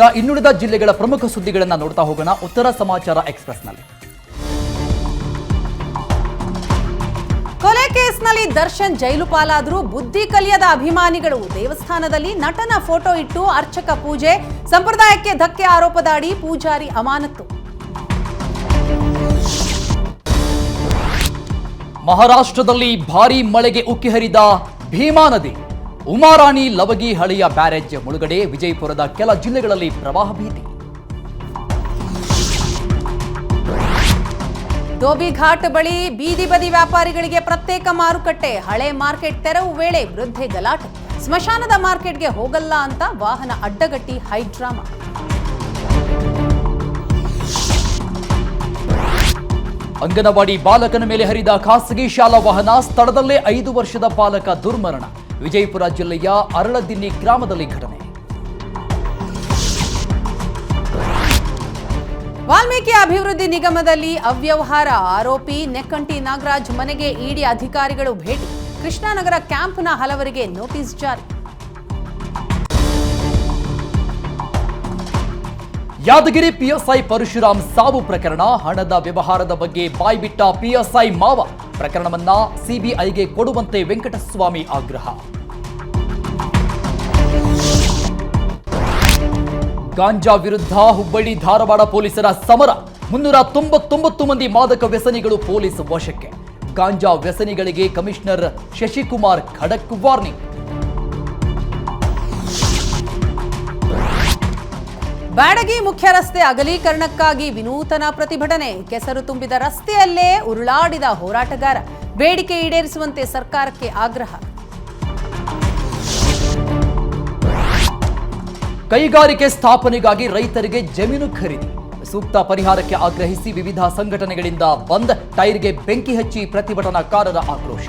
ಈಗ ಇನ್ನುಳಿದ ಜಿಲ್ಲೆಗಳ ಪ್ರಮುಖ ಸುದ್ದಿಗಳನ್ನು ನೋಡ್ತಾ ಹೋಗೋಣ. ಉತ್ತರ ಸಮಾಚಾರ ಎಕ್ಸ್ಪ್ರೆಸ್ನಲ್ಲಿ. ಕೊಲೆ ಕೇಸ್ನಲ್ಲಿ ದರ್ಶನ್ ಜೈಲು ಪಾಲಾದರೂ ಬುದ್ಧಿ ಕಲಿಯದ ಅಭಿಮಾನಿಗಳು ದೇವಸ್ಥಾನದಲ್ಲಿ ನಟನ ಫೋಟೋ ಇಟ್ಟು ಅರ್ಚಕ ಪೂಜೆ ಸಂಪ್ರದಾಯಕ್ಕೆ ಧಕ್ಕೆ ಆರೋಪದ ಅಡಿ ಪೂಜಾರಿ ಅಮಾನತ್ತು. ಮಹಾರಾಷ್ಟ್ರದಲ್ಲಿ ಭಾರೀ ಮಳೆಗೆ ಉಕ್ಕಿ ಹರಿದ ಭೀಮಾ ನದಿ. ಉಮಾರಾಣಿ ಲವಗಿ ಹಳೆಯ ಬ್ಯಾರೇಜ್ ಮುಳುಗಡೆ ವಿಜಯಪುರದ ಕೆಲ ಜಿಲ್ಲೆಗಳಲ್ಲಿ ಪ್ರವಾಹ ಭೀತಿ. ಧೋಬಿಘಾಟ್ ಬಳಿ ಬೀದಿ ಬದಿ ವ್ಯಾಪಾರಿಗಳಿಗೆ ಪ್ರತ್ಯೇಕ ಮಾರುಕಟ್ಟೆ ಹಳೆ ಮಾರ್ಕೆಟ್ ತೆರವು ವೇಳೆ ವೃದ್ಧೆ ಗಲಾಟೆ. ಸ್ಮಶಾನದ ಮಾರ್ಕೆಟ್ಗೆ ಹೋಗಲ್ಲ ಅಂತ ವಾಹನ ಅಡ್ಡಗಟ್ಟಿ ಹೈಡ್ರಾಮಾ. ಅಂಗನವಾಡಿ ಬಾಲಕನ ಮೇಲೆ ಹರಿದ ಖಾಸಗಿ ಶಾಲಾ ವಾಹನ ಸ್ಥಳದಲ್ಲೇ ಐದು ವರ್ಷದ ಬಾಲಕ ದುರ್ಮರಣ. ವಿಜಯಪುರ ಜಿಲ್ಲೆಯ ಅರಳದಿನ್ನಿ ಗ್ರಾಮದಲ್ಲಿ ಘಟನೆ. ವಾಲ್ಮೀಕಿ ಅಭಿವೃದ್ಧಿ ನಿಗಮದಲ್ಲಿ ಅವ್ಯವಹಾರ ಆರೋಪಿ ನೆಕ್ಕಂಟಿ ನಾಗರಾಜ್ ಮನೆಗೆ ಇಡಿ ಅಧಿಕಾರಿಗಳು ಭೇಟಿ. ಕೃಷ್ಣಾನಗರ ಕ್ಯಾಂಪ್ನ ಹಲವರಿಗೆ ನೋಟಿಸ್ ಜಾರಿ. ಯಾದಗಿರಿ ಪಿಎಸ್ಐ ಪರಶುರಾಮ್ ಸಾವು ಪ್ರಕರಣ, ಹಣದ ವ್ಯವಹಾರದ ಬಗ್ಗೆ ಬಾಯ್ಬಿಟ್ಟ ಪಿಎಸ್ಐ ಮಾವ. ಪ್ರಕರಣವನ್ನ ಸಿಬಿಐಗೆ ಕೊಡುವಂತೆ ವೆಂಕಟಸ್ವಾಮಿ ಆಗ್ರಹ. ಗಾಂಜಾ ವಿರುದ್ಧ ಹುಬ್ಬಳ್ಳಿ ಧಾರವಾಡ ಪೊಲೀಸರ ಸಮರ. ಮುನ್ನೂರ ತೊಂಬತ್ತೊಂಬತ್ತು ಮಂದಿ ಮಾದಕ ವ್ಯಸನಿಗಳು ಪೊಲೀಸ್ ವಶಕ್ಕೆ. ಗಾಂಜಾ ವ್ಯಸನಿಗಳಿಗೆ ಕಮಿಷನರ್ ಶಶಿಕುಮಾರ್ ಖಡಕ್ ವಾರ್ನಿಂಗ್. ಬ್ಯಾಡಗಿ ಮುಖ್ಯ ರಸ್ತೆ ಅಗಲೀಕರಣಕ್ಕಾಗಿ ವಿನೂತನ ಪ್ರತಿಭಟನೆ. ಕೆಸರು ತುಂಬಿದ ರಸ್ತೆಯಲ್ಲೇ ಉರುಳಾಡಿದ ಹೋರಾಟಗಾರ. ಬೇಡಿಕೆ ಈಡೇರಿಸುವಂತೆ ಸರ್ಕಾರಕ್ಕೆ ಆಗ್ರಹ. ಕೈಗಾರಿಕೆ ಸ್ಥಾಪನೆಗಾಗಿ ರೈತರಿಗೆ ಜಮೀನು ಖರೀದಿ. ಸೂಕ್ತ ಪರಿಹಾರಕ್ಕೆ ಆಗ್ರಹಿಸಿ ವಿವಿಧ ಸಂಘಟನೆಗಳಿಂದ ಬಂದ್ ಟೈರ್ಗೆ ಬೆಂಕಿ ಹಚ್ಚಿ ಪ್ರತಿಭಟನಾಕಾರರ ಆಕ್ರೋಶ.